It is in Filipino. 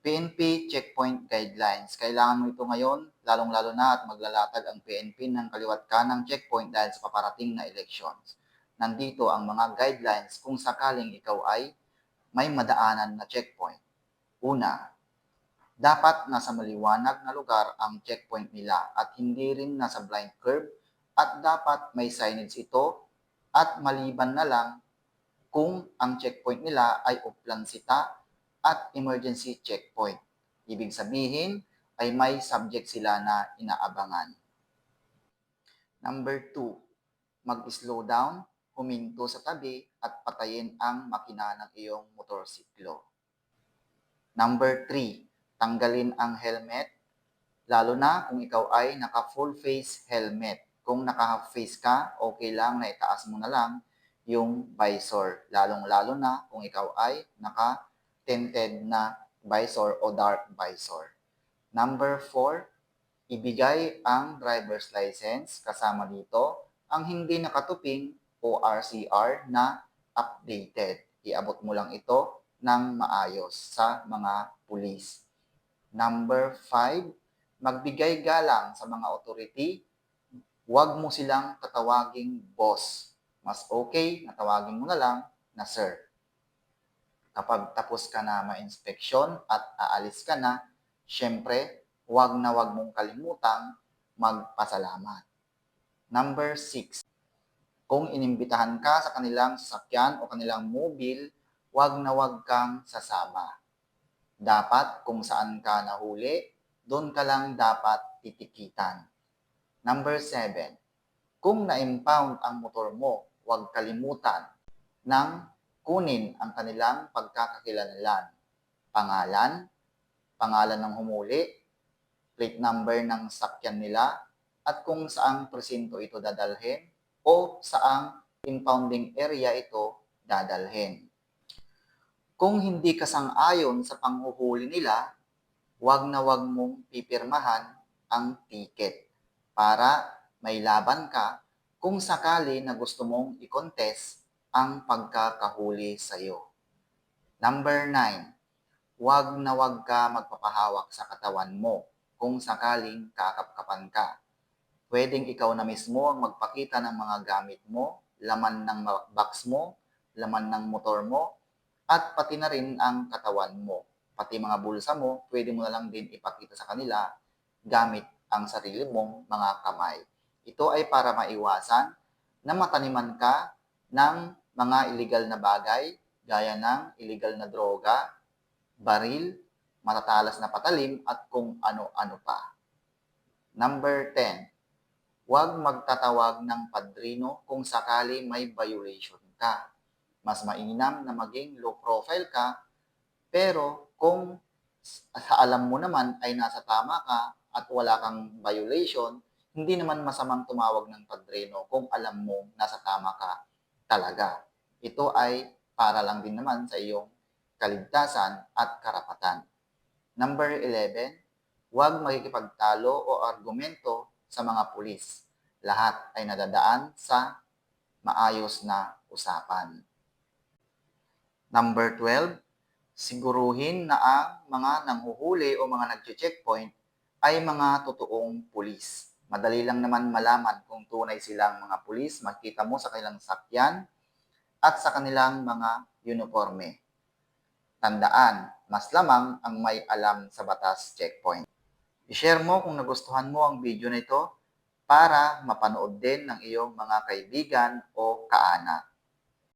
PNP Checkpoint Guidelines. Kailangan mo ito ngayon, lalong-lalo na at maglalatag ang PNP ng kaliwat kanang checkpoint dahil sa paparating na elections. Nandito ang mga guidelines kung sakaling ikaw ay may madaanan na checkpoint. Una, dapat nasa maliwanag na lugar ang checkpoint nila at hindi rin nasa blind curve at dapat may signage ito at maliban na lang kung ang checkpoint nila ay uplansita at emergency checkpoint. Ibig sabihin ay may subject sila na inaabangan. Number two, mag-slow down, huminto sa tabi at patayin ang makina ng iyong motorsiklo. Number three, tanggalin ang helmet, lalo na kung ikaw ay naka full face helmet. Kung naka half face ka, okay lang na itaas mo na lang yung visor, lalong-lalo na kung ikaw ay naka tinted na visor o dark visor. Number 4, ibigay ang driver's license kasama dito ang hindi nakatuping o RCR na updated. Iabot mo lang ito ng maayos sa mga pulis. Number 5, magbigay galang sa mga authority. Huwag mo silang tatawaging boss. Mas okay na tawagin mo na lang na sir kapag tapos ka na ma-inspeksyon at aalis ka na, syempre, huwag na huwag mong kalimutang magpasalamat. Number 6. Kung inimbitahan ka sa kanilang sasakyan o kanilang mobile, huwag na huwag kang sasama. Dapat kung saan ka nahuli, doon ka lang dapat titikitan. Number 7. Kung na-impound ang motor mo, huwag kalimutan ng kunin ang kanilang pagkakakilanlan. Pangalan, pangalan ng humuli, plate number ng sakyan nila, at kung saang presinto ito dadalhin o saang impounding area ito dadalhin. Kung hindi ka sang-ayon sa panghuhuli nila, wag na wag mong pipirmahan ang ticket para may laban ka kung sakali na gusto mong i-contest ang pagkakahuli sa iyo. Number 9, huwag na huwag ka magpapahawak sa katawan mo kung sakaling kakapkapan ka. Pwedeng ikaw na mismo ang magpakita ng mga gamit mo, laman ng box mo, laman ng motor mo, at pati na rin ang katawan mo. Pati mga bulsa mo, pwede mo na lang din ipakita sa kanila gamit ang sarili mong mga kamay. Ito ay para maiwasan na mataniman ka ng mga illegal na bagay gaya ng illegal na droga, baril, matatalas na patalim at kung ano-ano pa. Number 10. Huwag magtatawag ng padrino kung sakali may violation ka. Mas mainam na maging low profile ka pero kung sa alam mo naman ay nasa tama ka at wala kang violation, hindi naman masamang tumawag ng padrino kung alam mo nasa tama ka talaga. Ito ay para lang din naman sa iyong kaligtasan at karapatan. Number 11, huwag makikipagtalo o argumento sa mga pulis. Lahat ay nadadaan sa maayos na usapan. Number 12, siguruhin na ang mga nanghuhuli o mga nagche-checkpoint ay mga totoong pulis. Madali lang naman malaman kung tunay silang mga pulis. Makita mo sa kanilang sakyan, at sa kanilang mga uniforme. Tandaan, mas lamang ang may alam sa batas checkpoint. I-share mo kung nagustuhan mo ang video na ito para mapanood din ng iyong mga kaibigan o kaanak.